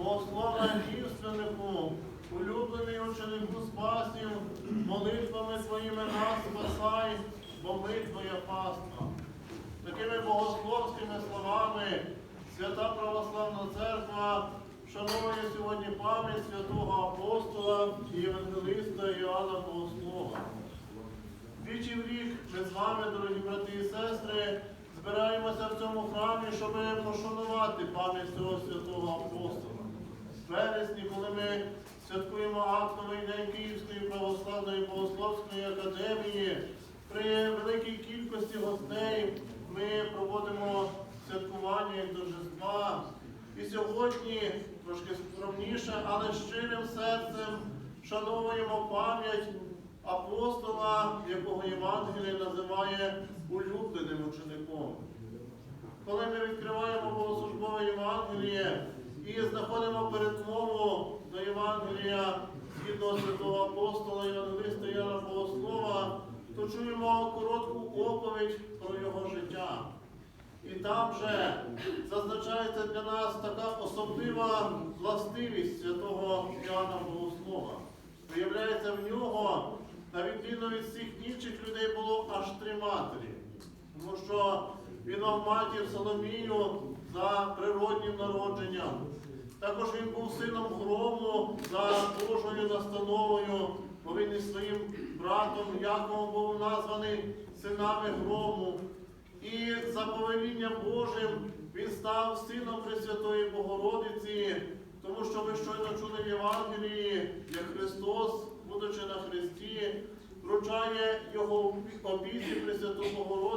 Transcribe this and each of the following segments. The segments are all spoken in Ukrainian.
Богословна дівственнику, улюблений ученику спасів, молитвами своїми нас спасай, бо ми твоя паства. Такими богословськими словами Свята Православна Церква вшановує сьогодні пам'ять святого апостола і євангелиста Іоанна Богослова. Двічі в рік ми з вами, дорогі брати і сестри, збираємося в цьому храмі, щоб пошанувати пам'ять цього святого апостола. Вересні, коли ми святкуємо актовий день Київської православної богословської академії, при великій кількості гостей ми проводимо святкування як торжества. І сьогодні трошки скромніше, але щирим серцем вшановуємо пам'ять апостола, якого Євангеліє називає улюбленим учеником. Коли ми відкриваємо богослужбове Євангеліє і знаходимо передмову до Євангелія згідно святого апостола Євангелиста Яна Богослова, то чуємо коротку оповідь про його життя. І там же зазначається для нас така особлива властивість святого Іоанна Богослова. Виявляється, в нього, на відміну від всіх інших людей, було аж три матері. Тому що він мав матір Соломію за природнім народженням. Також він був сином грому за Божою настановою, бо він із своїм братом Яковом був названий синами грому. І за повелінням Божим він став сином Пресвятої Богородиці, тому що ви щойно чули в Євангелії, як Христос, будучи на Христі, вручає його обіці Пресвяту Богородицю і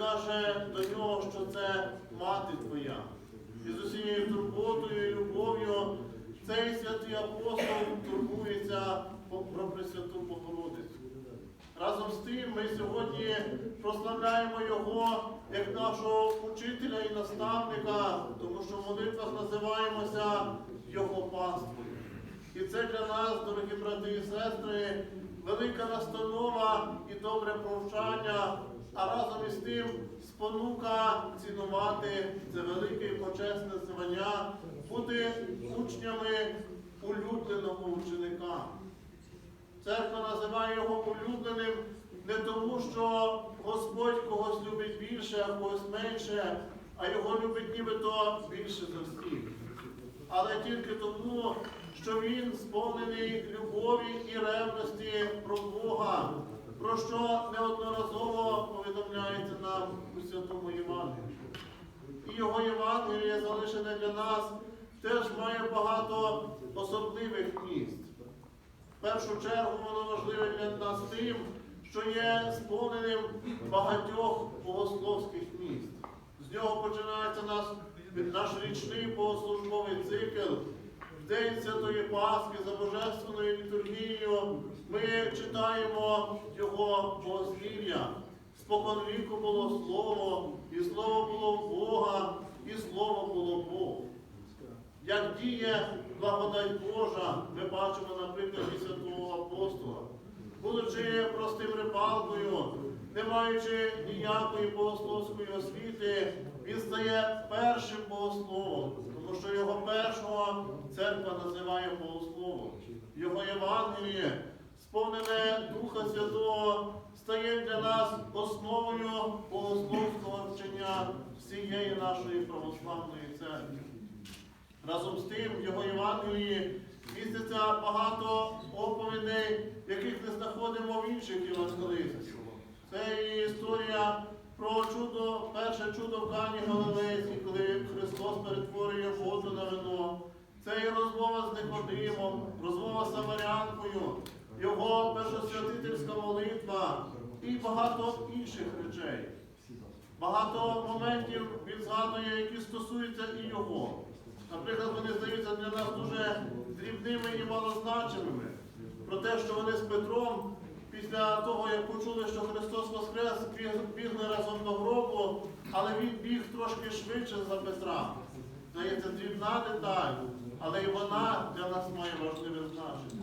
каже до нього, що це мати твоя. І з усією турботою і любов'ю цей святий апостол турбується про Пресвяту Богородицю. Разом з тим ми сьогодні прославляємо Його як нашого учителя і наставника, тому що в молитвах називаємося Його паствою. І це для нас, дорогі брати і сестри, велика настанова і добре повчання, а разом із тим спонука цінувати це велике і почесне звання, бути учнями улюбленого ученика. Церква називає його улюбленим не тому, що Господь когось любить більше, а когось менше, а його любить нібито більше за всіх. Але тільки тому, що він сповнений любові і ревності про Бога, про що неодноразово повідомляється нам у Святому Євангелії. І його Євангеліє, залишене для нас, теж має багато особливих місць. В першу чергу воно важливе для нас тим, що є сповненим багатьох богословських міст. З нього починається наш, наш річний богослужбовий цикл. День Святої Пасхи за Божественною літургією ми читаємо його богослів'я. Споконвіку було слово, і слово було Бога, і слово було Бог. Як діє благодать Божа, ми бачимо на прикладі святого апостола. Будучи простим рибалкою, не маючи ніякої богословської освіти, він стає першим богословом, тому що його першого церква називає богословом. Його Євангеліє, сповнене Духа Святого, стає для нас основою богословського вчення всієї нашої православної церкви. Разом з тим, в його Євангелії міститься багато оповідей, яких не знаходимо в інших євангелистів. Це і історія про чудо, перше чудо в Кані Галилейській, коли Христос перетворює воду на вино. Це і розмова з Никодимом, розмова з Самарянкою, його першосвятительська молитва і багато інших речей. Багато моментів він згадує, які стосуються і його. Наприклад, вони здаються для нас дуже дрібними і малозначимими. Про те, що вони з Петром, після того, як почули, що Христос Воскрес, біг- бігли разом до гробу, але він біг трошки швидше за Петра. Здається, дрібна деталь, але і вона для нас має важливе значення.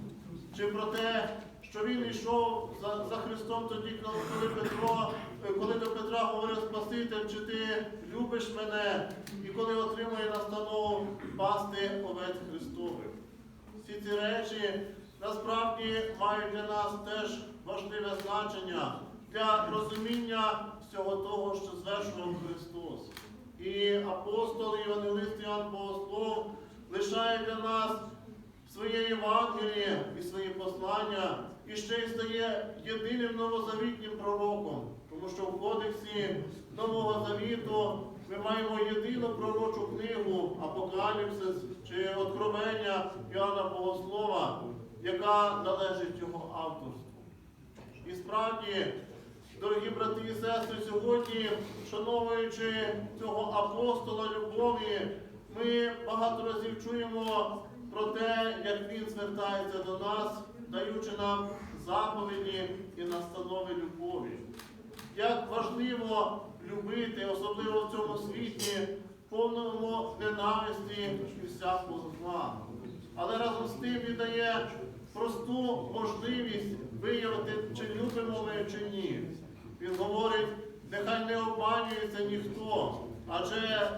Чи про те, що він йшов за, за Христом тоді, коли Петро коли до Петра говорив Спаситель, чи ти любиш мене, і коли отримує настанову пасти овець Христових. Всі ці речі насправді мають для нас теж важливе значення для розуміння всього того, що звершував Христос. І апостол і Євангелист Іоанн Богослов лишає для нас своє Євангеліє і свої послання, і ще й стає єдиним новозавітнім пророком, тому що в кодексі Нового Завіту ми маємо єдину пророчу книгу Апокаліпсис чи Откровення Іоанна Богослова, яка належить його авторству. І справді, дорогі брати і сестри, сьогодні, шановуючи цього апостола любові, ми багато разів чуємо про те, як він звертається до нас, даючи нам заповіді і настанови любові. Як важливо любити, особливо в цьому світі, повному ненависті і всякого зла. Але разом з тим він дає просту можливість виявити, чи любимо ми, чи ні. Він говорить, нехай не обманюється ніхто, адже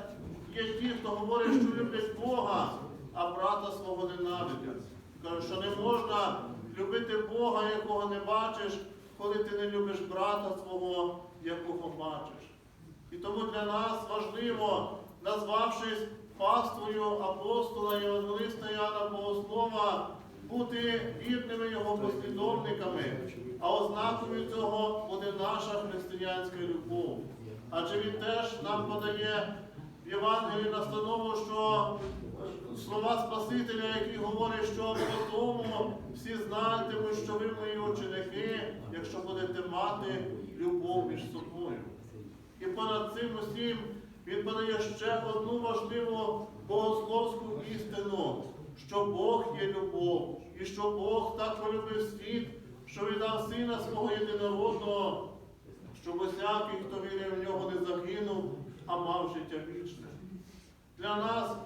є ті, хто говорить, що люблять Бога, а брата свого ненавидять. Що не можна любити Бога, якого не бачиш, коли ти не любиш брата свого, якого бачиш. І тому для нас важливо, назвавшись паствою апостола і Євангелиста Іоанна Богослова, бути вірними його послідовниками, а ознакою цього буде наша християнська любов. Адже він теж нам подає в Євангелії настанову, що слова Спасителя, які говорять, що по тому всі знатимуть, що ви мої ученики, якщо будете мати любов між собою. І понад цим усім він подає ще одну важливу богословську істину, що Бог є любов, і що Бог так полюбив світ, що віддав Сина свого єдинородного, щоб усякий, хто вірив в нього, не загинув, а мав життя вічне. Для нас,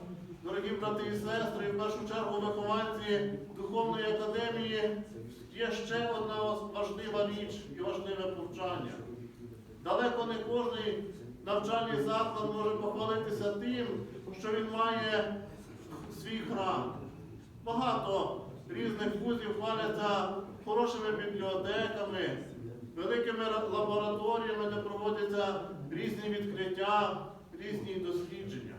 дорогі брати і сестри, в першу чергу вихованці Духовної академії, є ще одна важлива річ і важливе повчання. Далеко не кожний навчальний заклад може похвалитися тим, що він має свій храм. Багато різних вузів хваляться хорошими бібліотеками, великими лабораторіями, де проводяться різні відкриття, різні дослідження.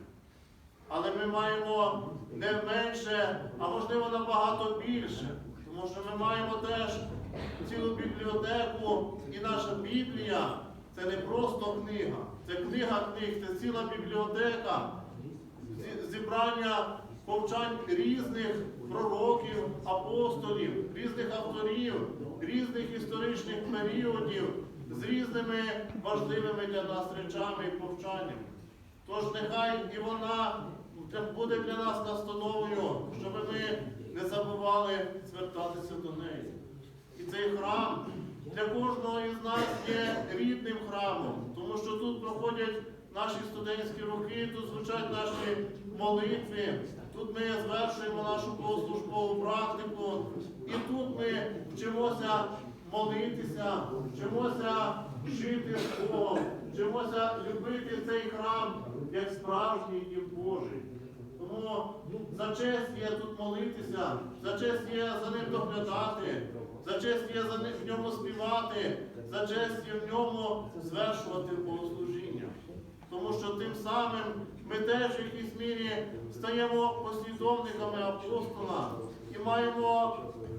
Але ми маємо не менше, а можливо набагато більше, тому що ми маємо теж цілу бібліотеку, і наша Біблія це не просто книга, це книга книг, це ціла бібліотека, зібрання повчань різних пророків, апостолів, різних авторів, різних історичних періодів, з різними важливими для нас речами і повчаннями. Тож нехай і вона буде для нас настановою, щоб ми не забували звертатися до неї. І цей храм для кожного із нас є рідним храмом, тому що тут проходять наші студентські роки, тут звучать наші молитви, тут ми звершуємо нашу богослужбову практику, і тут ми вчимося молитися, вчимося жити з Богом, вчимося любити цей храм як справжній дім Божий. Тому за честь є тут молитися, за честь є за ним доглядати, за честь є в ньому співати, за честь є в ньому звершувати богослужіння. Тому що тим самим ми теж в якійсь мірі стаємо послідовниками апостола і маємо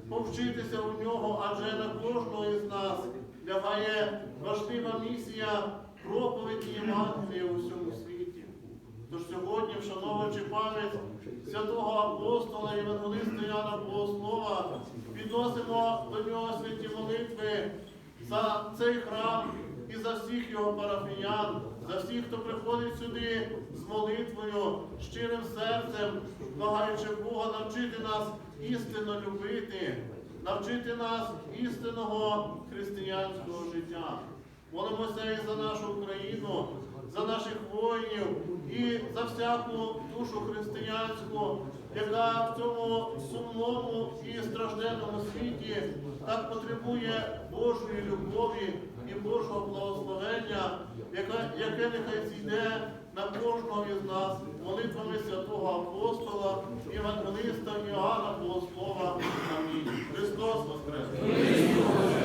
повчитися у нього, адже на кожного із нас лягає важлива місія проповіді Євангелія у всьому світі. Тож сьогодні, вшановуючи пам'ять святого апостола Євангелиста Яна Богослова, відносимо до нього святі молитви за цей храм і за всіх його парафіян, за всіх, хто приходить сюди з молитвою, щирим серцем, благаючи Бога навчити нас істинно любити, навчити нас істинного християнського життя. Молимося і за нашу Україну, за наших воїнів і за всяку душу християнську, яка в цьому сумному і стражденному світі так потребує Божої любові і Божого благословення, яке нехай зійде на кожного із нас молитвами святого апостола, Євангелиста Іоанна Богослова. Амінь. Христос Воскрес!